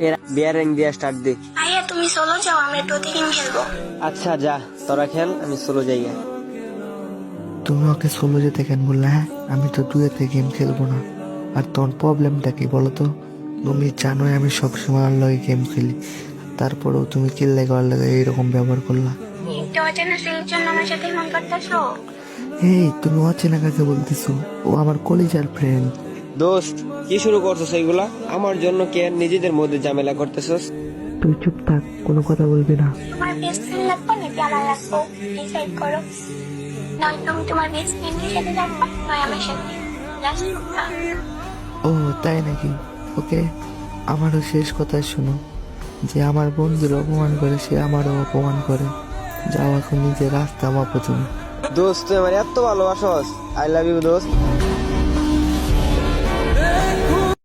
এর বিয়ার রিং দিয়ে স্টার্ট দে। ভাইয়া তুমি চলো যাও টুতি গেম খেলব আচ্ছা যা তোরা খেল আমি সোলো জায়গা তুমি ওকে সোলো যেতে কেন বললে হ্যাঁ? আমি তো দুয়েতে গেম খেলব না। আর তোমার প্রবলেমটা কি বলো তো তুমি জানোই আমি সবসময় আর লগে গেম খেলি। তারপরেও তুমি কিল্লে করার লাগে এইরকম ব্যবহার করলা। মন এই তুমি অচেনা কাকে বলতেছো? ও আমার কলিজার ফ্রেন্ড দোস্ত কি শুরু করছস এইগুলা আমার জন্য কে নিজেদের মধ্যে ঝামেলা করতেছস? তুই চুপ থাক কোনো কথা বলবি না। তোমার বেস্ট ফ্রেন্ড লাগবে নাকি আমার লাগবে? ডিসাইড করো। নয় তুমি তোমার বেস্ট ফ্রেন্ডের সাথে থাকবা নয় আমার সাথে। ও তাই নাকি? ওকে আমারও শেষ কথা শোনো। যে আমার বন্ধুর অপমান করে সে আমারও অপমান করে। যাও এখন নিজের রাস্তা মাপো তুমি। দোস্ত তুই আমার এত ভালোবাসস। আই লাভ ইউ দোস্ত।